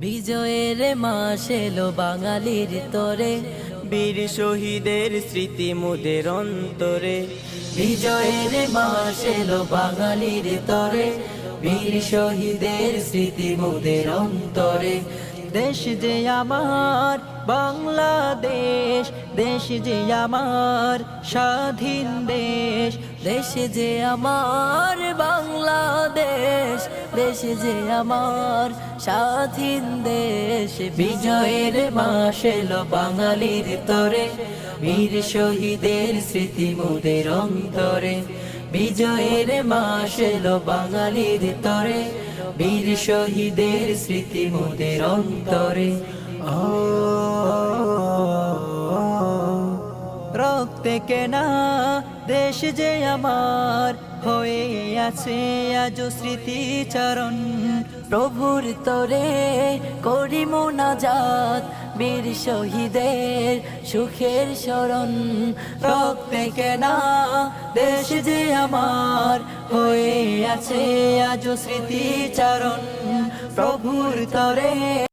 বিজয়ের মাস এলো বাঙালির তরে। বীর শহীদের স্মৃতি মুদের অন্তরে। বিজয়ের মাস এলো বাঙালির তরে। বীর শহীদের স্মৃতি মুদের অন্তরে। দেশ যে আমার বাংলাদেশ। দেশ যে আমার স্বাধীন দেশ। দেশ যে আমার বাংলাদেশ। দেশ যে আমার স্বাধীন দেশ, বিজয়ের মাস এলো বাঙালির তরে, বীর শহীদের স্মৃতি মোদের অন্তরে, বিজয়ের মাস এলো বাঙালির তরে, বীর শহীদের স্মৃতি মোদের অন্তরে। রক্তে কেনা দেশ যে আমার হয়ে আছে আজ স্মৃতিচারণ। প্রভুর তরে করি মোনাজাত বীর শহীদের সুখের স্মরণ। রক্তে কেনা দেশ যে আমার হয়ে আছে আজ স্মৃতিচারণ। প্রভুর তরে